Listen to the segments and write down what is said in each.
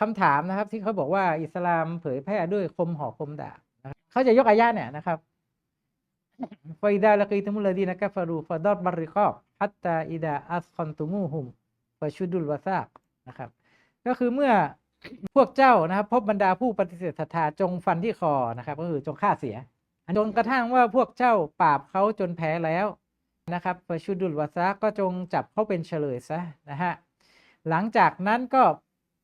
คำถามนะครับ ที่เขาบอกว่าอิสลามเผยแพร่ด้วยคมหอกคมดาบนะเขาจะยกอายะเนี่ยนะครับฟาอิดาละกีตมุลดีนะกัฟรูฟาดอดบริกอบฮัตตาอิดาอัสคอนตุมูฮุมฟาชุดุลวาซากนะครับ ก็คือเมื่อพวกเจ้านะครับ พบบรรดาผู้ปฏิเสธศรัทธาจงฟันที่คอนะครับ ก็คือจงฆ่าเสียจนกระทั่งว่าพวกเจ้าปราบเขาจนแพ้แล้วนะครับฟาชุดุลวาซากก็จงจับเขาเป็นเฉลยซะนะฮะหลังจากนั้นก็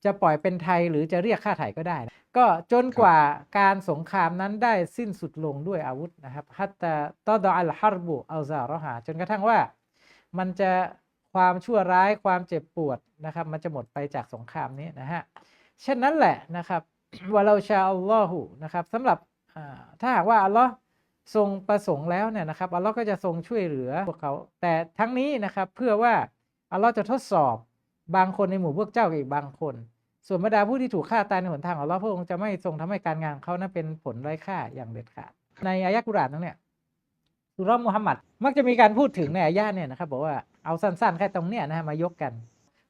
จะปล่อยเป็นไทยหรือจะเรียกค่าไถ่ก็ได้นะก็จนกว่าการสงครามนั้นได้สิ้นสุดลงด้วยอาวุธนะครับฮัตตาตอดออัลฮารบุอัลซารอฮาจนกระทั่งว่ามันจะความชั่วร้ายความเจ็บปวดนะครับ มันจะหมดไปจากสงครามนี้นะฮะเช่นนั้นแหละนะครับวะเราชาอัลลอฮุนะครับสำหรับอ่าถ้าหากว่าอัลลอฮ์ทรงประสงค์แล้วเนี่ยนะครับอัลลอฮ์ก็จะทรงช่วยเหลือพวกเขา แต่ทั้งนี้นะครับเพื่อว่าอัลลอฮ์จะทดสอบ บางคนในหมู่พวกเจ้ากับอีกบางคน ส่วนบรรดาผู้ที่ถูกฆ่าตายในหนทางของอัลลอฮ์พระองค์จะไม่ทรงทำให้การงานเขานั้นเป็นผลไร้ค่าอย่างเด็ดขาดในอายะกุรานนั้นเนี่ยสุรมุฮัมมัดมักจะมีการพูดถึงในอายะเนี่ยนะครับบอกว่าเอาสั้นๆแค่ตรงเนี้ยนะฮะมายกกัน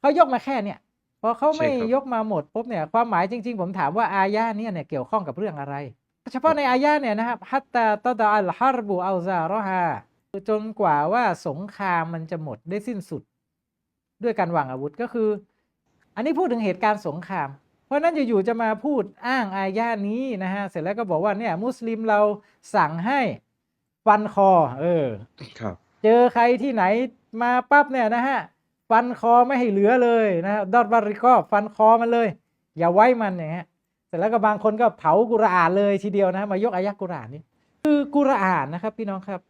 เขายกมาแค่เนี่ยพอเขาไม่ยกมาหมดปุ๊บเนี่ยความหมายจริง ๆ ผมถามว่าอายะเนี่ยเนี่ยเกี่ยวข้องกับเรื่องอะไร เฉพาะในอายะเนี่ยนะครับฮัตตาตอดาอัลฮารบูอัลซารอฮาจนกว่าว่าสงครามมันจะหมดได้สิ้นสุด ด้วยการวางอาวุธก็คือ อันนี้พูดถึงเหตุการณ์สงคราม เพราะฉะนั้นอยู่ๆจะมาพูดอ้างอายะนี้นะฮะเสร็จแล้วก็บอกว่าเนี่ยมุสลิมเราสั่งให้ฟันคอ เออครับ เจอใครที่ไหนมาปั๊บเนี่ยนะฮะฟันคอไม่ให้เหลือเลยนะฮะดอดบาริกอฟันคอมันเลย อย่าไว้มันอย่างเงี้ยเสร็จแล้วก็บางคนก็เผากุรอานเลยทีเดียวนะ มายกอายะกุรอานนี้คือกุรอานนะครับ พี่น้องครับ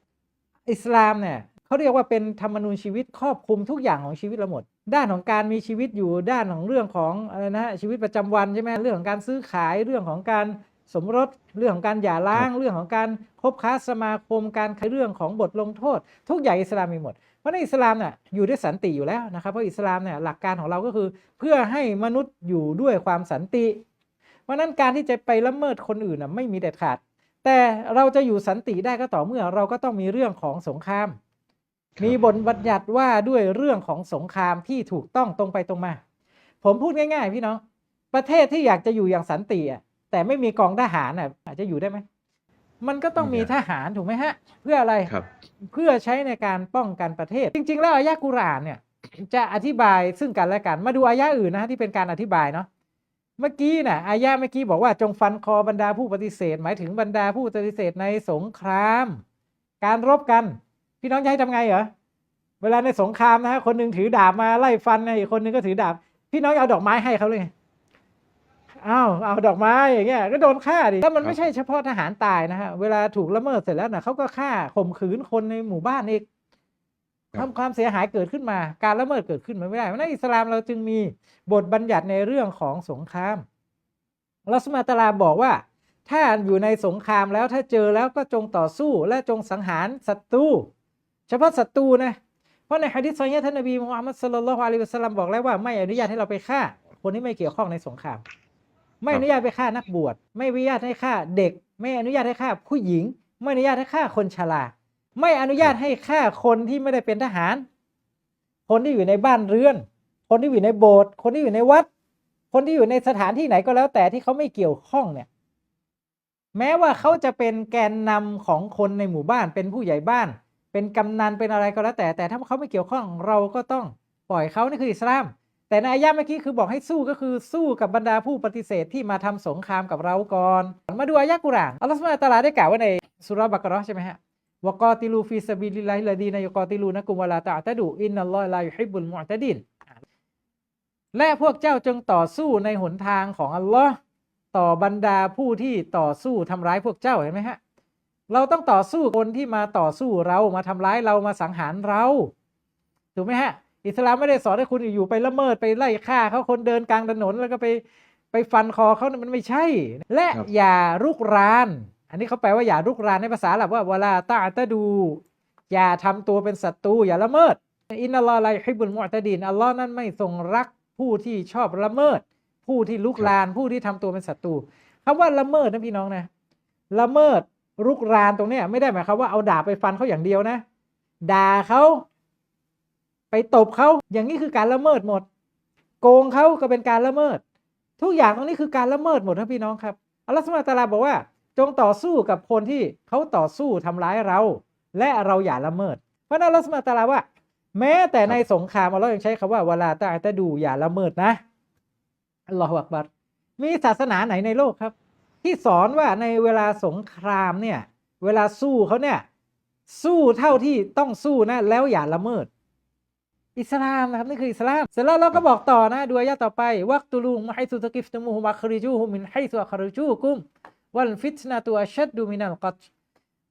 อิสลามเนี่ย เขาเรียกว่าเป็นธรรมนูญชีวิตครอบคลุมทุกอย่างของชีวิตเราหมด ด้านของการมีชีวิตอยู่ด้านของเรื่องของอะไรนะชีวิตประจำวันใช่ไหมเรื่องของการซื้อขายเรื่องของการสมรสเรื่องของการหย่าร้างเรื่องของการคบค้าสมาคมการเรื่องของบทลงโทษ ทุกอย่างอิสลามมีหมด เพราะในอิสลามเนี่ยอยู่ด้วยสันติอยู่แล้วนะครับเพราะอิสลามเนี่ยหลักการของเราก็คือ เพื่อให้มนุษย์อยู่ด้วยความสันติ เพราะนั้นการที่จะไปละเมิดคนอื่นน่ะไม่มีเด็ดขาด แต่เราจะอยู่สันติได้ก็ต่อเมื่อเราก็ต้องมีเรื่องของสงคราม มีบทบัญญัติว่าด้วยเรื่องของสงครามที่ถูกต้องตรงไปตรงมา ผมพูดง่ายๆ พี่น้อง ประเทศที่อยากจะอยู่อย่างสันติอะแต่ไม่มีกองทหารอะอาจจะอยู่ได้ไหม มันก็ต้องมีทหารถูกไหมฮะ เพื่ออะไรครับเพื่อใช้ในการป้องกันประเทศ จริง ๆ แล้วอายะกุรอานเนี่ย จะอธิบายซึ่งกันและกันมาดูอายะอื่นนะฮะที่เป็นการอธิบายเนาะเมื่อกี้น่ะอายะเมื่อกี้บอกว่าจงฟันคอบรรดาผู้ปฏิเสธ หมายถึงบรรดาผู้ปฏิเสธในสงคราม การรบกัน พี่น้องจะให้ทำไงเหรอเวลาในสงครามนะฮะคนหนึ่งถือดาบมาไล่ฟันนะอีกคนหนึ่งก็ถือดาบ พี่น้องเอาดอกไม้ให้เขาเลยอ้าวเอาดอกไม้อย่างเงี้ยก็โดนฆ่าดิแล้วมันครับไม่ใช่เฉพาะทหารตายนะฮะเวลาถูกละเมิดเสร็จแล้วนะเขาก็ฆ่าข่มขืนคนในหมู่บ้านอีกครัทำบความเสียหายเกิดขึ้นมา การละเมิดเกิดขึ้นมาไม่ได้เพราะฉะนั้นอิสลามเราจึงมีบทบัญญัติในเรื่องของสงครามลัสมาตะลาบอกว่า ถ้าอยู่ในสงครามแล้วถ้าเจอแล้วก็จงต่อสู้และจงสังหารศัตรู เฉพาะศัตรูนะ เพราะในฮะดิษซอฮีฮ์ท่านนบีมุฮัมมัดศ็อลลัลฮุอะลัยฮิวะซัลลัมบอกแล้วว่าไม่อนุญาตให้เราไปฆ่า คนที่ไม่เกี่ยวข้องในสงคราม ไม่อนุญาตไปฆ่านักบวช ไม่อนุญาตให้ฆ่าเด็ก ไม่อนุญาตให้ฆ่าผู้หญิง ไม่อนุญาตให้ฆ่าคนชรา ไม่อนุญาตให้ฆ่าคนที่ไม่ได้เป็นทหาร คนที่อยู่ในบ้านเรือน คนที่อยู่ในโบสถ์ คนที่อยู่ในวัด คนที่อยู่ในสถานที่ไหนก็แล้วแต่ที่เขาไม่เกี่ยวข้องเนี่ยแม้ว่าเขาจะเป็นแกนนำของคนในหมู่บ้านเป็นผู้ใหญ่บ้าน เป็นกำนันเป็นอะไรก็แล้วแต่ แต่ถ้าเขาไม่เกี่ยวข้องเราก็ต้องปล่อยเขานี่คืออิสลาม แต่ในอายะห์เมื่อกี้คือบอกให้สู้ก็คือสู้กับบรรดาผู้ปฏิเสธที่มาทำสงครามกับเราก่อน มาดูอายะห์กุรานอัลลอฮฺสุบฮานะตะอาลาได้กล่าวไว้ในสุรบักราะใช่ไหมฮะวกอติลูฟีซบิลิลลาฮิลลดีนายกอติลูนะกุมวะลาตะอ์ตะดูอินนัลลอฮะลายุฮิบุลมุอตดินและพวกเจ้าจงต่อสู้ในหนทางของอัลลอฮ์ต่อบรรดาผู้ที่ต่อสู้ทำร้ายพวกเจ้าเห็นไหมฮะ เราต้องต่อสู้คนที่มาต่อสู้เรามาทำร้ายเรามาสังหารเรา ถูกไหมฮะ อิสลามไม่ได้สอนให้คุณอยู่ๆไปละเมิดไปไล่ฆ่าเขาคนเดินกลางถนนแล้วก็ไปไปฟันคอเขานะมันไม่ใช่ และครับอย่ารุกราน อันนี้เขาแปลว่าอย่ารุกรานในภาษาอาหรับว่าเวลาตาตะดู อย่าทำตัวเป็นศัตรูอย่าละเมิดอินนัลลอฮ์ลายุฮิบบุลมุอ์ตะดีนอัลลอฮ์นั้นไม่ทรงรักผู้ที่ชอบละเมิด ผู้ที่ลุกรานผู้ที่ทำตัวเป็นศัตรูคำว่าละเมิดนะพี่น้องนะละเมิด รุกรานตรงเนี้ยไม่ได้หมายความว่าเอาดาบไปฟันเขาอย่างเดียวนะ ด่าเขาไปตบเขาอย่างนี้คือการละเมิดหมด โกงเขาก็เป็นการละเมิด ทุกอย่างตรงนี้คือการละเมิดหมดนะพี่น้องครับอัลลอฮฺสุบฮานะฮูวะตาลาบอกว่า จงต่อสู้กับคนที่เขาต่อสู้ทำร้ายเรา และเราอย่าละเมิด เพราะนั้นอัลลอฮฺสุบฮานะฮูวะตาลาว่า แม้แต่ในสงครามอัลลอฮ์ยังใช้คำว่าเวลาตะอัตะดูอย่าละเมิดนะอัลลอฮฺอักบัรมีศาสนาไหนในโลกครับ ที่สอนว่าในเวลาสงครามเนี่ยเวลาสู้เขาเนี่ยสู้เท่าที่ต้องสู้นะ แล้วอย่าละเมิด อิสลามนะครับนี่คืออิสลาม เสร็จแล้วเราก็บอกต่อนะดูอายะต่อไปวักตุลูมะไฮซุตกิฟตมุฮุมัคริจูฮุมินไฮซุอัคริจูกุมวันฟิตนาตัวชัดดูมินัลกัต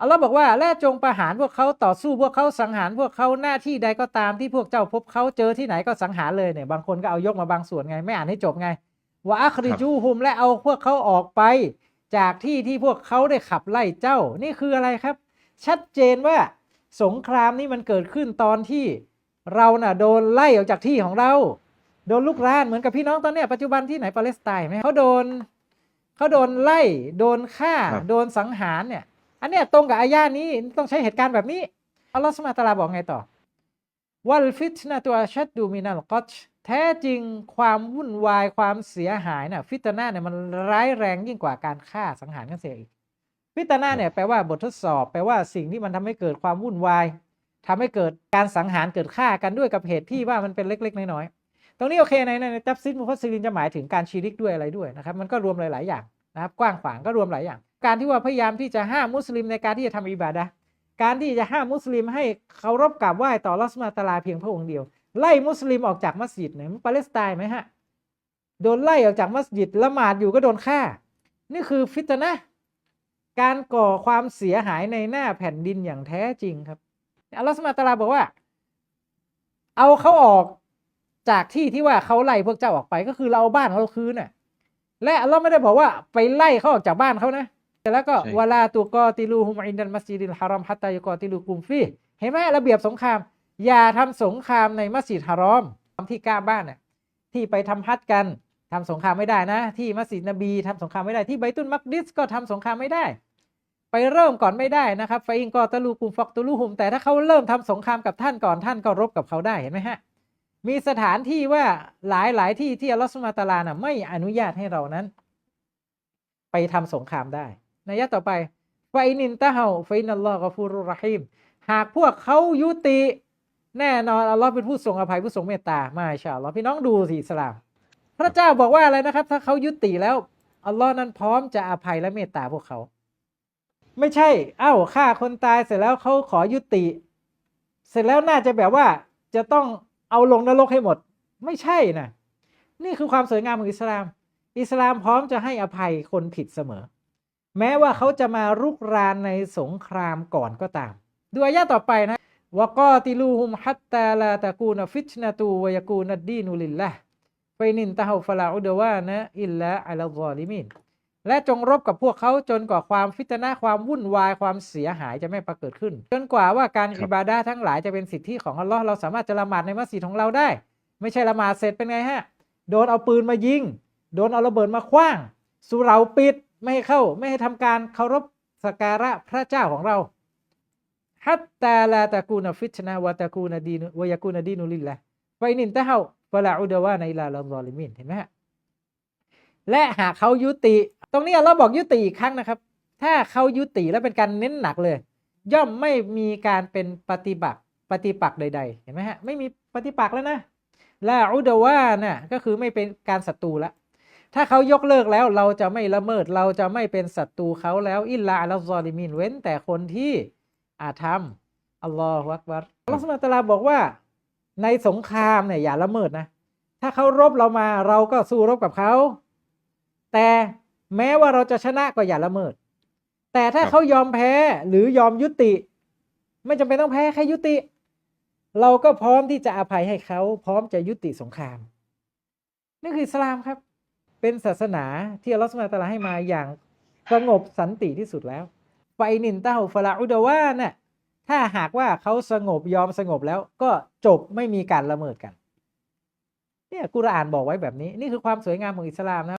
อัลลอฮ์บอกว่าและจงประหารพวกเขาต่อสู้พวกเขาสังหารพวกเขาหน้าที่ใดก็ตามที่พวกเจ้าพบเขาเจอที่ไหนก็สังหารเลยเนี่ยบางคนก็เอายกมาบางส่วนไง ไม่อ่านให้จบไง ว่าอัคริจูฮุมและเอาพวกเขาออกไป จากที่ที่พวกเขาได้ขับไล่เจ้า นี่คืออะไรครับ ชัดเจนว่าสงครามนี้มันเกิดขึ้นตอนที่เราน่ะโดนไล่ออกจากที่ของเรา โดนลุกรานเหมือนกับพี่น้องตอนเนี้ยปัจจุบันที่ไหนปาเลสไตน์ไหมเขาโดนเขาโดนไล่ โดนฆ่าครับโดนสังหารเนี่ย อันเนี้ยตรงกับอายานี้ต้องใช้เหตุการณ์แบบนี้อัลลอฮฺสุบฮานะฮูวะตะอาลาบอกไงต่อวัลฟิตนะตัวชัดดูมินัลกอช แท้จริงความวุ่นวายความเสียหายน่ะฟิตนาเนี่ยมันร้ายแรงยิ่งกว่าการฆ่าสังหารกันเสียอีกฟิตนาเนี่ยแปลว่าบททดสอบแปลว่าสิ่งที่มันทำให้เกิดความวุ่นวายทำให้เกิดการสังหารเกิดฆ่ากันด้วยกับเหตุที่ว่ามันเป็นเล็ก ๆ น้อยๆตรงนี้โอเคในในในตัฟซิดมุฟัสซิลินจะหมายถึงการชีริกด้วยอะไรด้วยนะครับมันก็รวมหลาย ๆ อย่างนะครับกว้างขวางก็รวมหลายอย่าง การที่ว่าพยายามที่จะห้ามมุสลิมในการที่จะทำอิบาดะการที่จะห้ามมุสลิมให้เคารพกราบไหว้ต่ออัลอสุบฮาตาลาเพียงพระองค์เดียว ไล่มุสลิมออกจากมัสยิดเนี่ยมันปาเลสไตน์ไหมฮะ โดนไล่ออกจากมัสยิดละหมาดอยู่ก็โดนฆ่า นี่คือฟิตนะห์การก่อความเสียหายในหน้าแผ่นดินอย่างแท้จริงครับอัลลอฮฺสุบฮานะฮูวะตะอาลาบอกว่า เอาเขาออกจากที่ที่ว่าเขาไล่พวกเจ้าออกไปก็คือเราเอาบ้านของเราคืนน่ะ และอัลลอฮ์ไม่ได้บอกว่าไปไล่เขาออกจากบ้านเขานะแล้วก็ใช่วะลาตุกอติลูฮุมอินดัลมัสยิดิลฮารอมฮัตตายุกอติลูกุมฟีเห็นไหมระเบียบสงคราม อย่าทำสงครามในมัสยิดฮารอมที่กล้าบ้านน่ะที่ไปทำฮัจญ์กันทำสงครามไม่ได้นะ ที่มัสยิดนบีทำสงครามไม่ได้ที่ไบตุลมักดิสก็ทำสงครามไม่ได้ ไปเริ่มก่อนไม่ได้นะครับไฟอิงกอตะลูกุมฟักตุลูฮุม แต่ถ้าเขาเริ่มทำสงครามกับท่านก่อนท่านก็รบกับเขาได้เห็นไหมฮะมีสถานที่ว่าหลายหลายที่ที่อัลลอฮฺสุบฮาตาลานะไม่อนุญาตให้เรานั้น ไปทำสงครามได้ในยะต่อไปไฟนินตะเฮาไฟนัลลอฮฺกฟูรุรรหิมหากพวกเขายุติ แน่นอนอัลลอฮ์เป็นผู้ทรงอภัยผู้ทรงเมตตามาชาอัลลอฮ์พี่น้องดูสิอิสลาม พระเจ้าบอกว่าอะไรนะครับ ถ้าเขายุติแล้วอัลลอฮ์นั้นพร้อมจะอภัยและเมตตาพวกเขา ไม่ใช่ เอ้าฆ่าคนตายเสร็จแล้วเขาขอยุติ เสร็จแล้วน่าจะแบบว่าจะต้องเอาลงนรกให้หมด ไม่ใช่นะนี่คือความสวยงามของอิสลาม อิสลามพร้อมจะให้อภัยคนผิดเสมอ แม้ว่าเขาจะมารุกรานในสงครามก่อนก็ตาม ดูอายะต่อไปนะ วะกอติลูฮุมฮัตตาลาตะกูนฟิตนะตูวะยะกูนัดดีนุลิลละไฟนินตะฮาฟะลาอุดวานะอิลละอัลลอลิมินและจงรบกับพวกเขาจนกว่าความฟิตนะห์ความวุ่นวายความเสียหายจะไม่ปรากฏขึ้น จนกว่าว่าการครับอิบาดะห์ทั้งหลายจะเป็นสิทธิของอัลลอฮ์เราสามารถจะละหมาดในมัสยิดของเราได้ ไม่ใช่ละหมาดเสร็จเป็นไงฮะ โดนเอาปืนมายิง โดนเอาระเบิดมาคว้าง สุเหราปิดไม่ให้เข้าไม่ให้ทำการเคารพสักการะพระเจ้าของเรา ฮัตตาลาตะกูนฟิตนะวะตะกูนดีนุวะยะกูนดีนุลิลละไฟนินตะเฮาฟะลาอุดวาในลาลอลิมินเห็นไหมฮะและหากเขายุติ ตรงนี้เราบอกยุติอีกครั้งนะครับ ถ้าเขายุติแล้วเป็นการเน้นหนักเลย ย่อมไม่มีการเป็นปฏิบัติปฏิปักษ์ใด ๆ เห็นไหมฮะ ไม่มีปฏิปักษ์แล้วนะลาอุดวาน่ะก็คือไม่เป็นการศัตรูละถ้าเขายกเลิกแล้วเราจะไม่ละเมิดเราจะไม่เป็นศัตรูเขาแล้วอิลลาอัลลอลิมินเว้นแต่คนที่ อาธรรมอัลลอฮฺอักบัรอัลลอฮฺสุบฮานะฮูวะตะอาลาบอกว่า ในสงครามเนี่ยอย่าละเมิดนะ ถ้าเขารบเรามาเราก็สู้รบกับเขา แต่แม้ว่าเราจะชนะก็อย่าละเมิด แต่ถ้าครับเขายอมแพ้หรือยอมยุติ ไม่จำเป็นต้องแพ้แค่ยุติ เราก็พร้อมที่จะอภัยให้เขาพร้อมจะยุติสงครามนี่คืออิสลามครับ เป็นศาสนาที่อัลลอฮฺสุบฮานะฮูวะตะอาลาให้มาอย่างสงบสันติที่สุดแล้ว ไฟนินเต้าฟลาอุดาวาน่ะถ้าหากว่าเขาสงบยอมสงบแล้วก็จบไม่มีการละเมิดกัน เนี่ยกุรอานบอกไว้แบบนี้ นี่คือความสวยงามของอิสลามนะ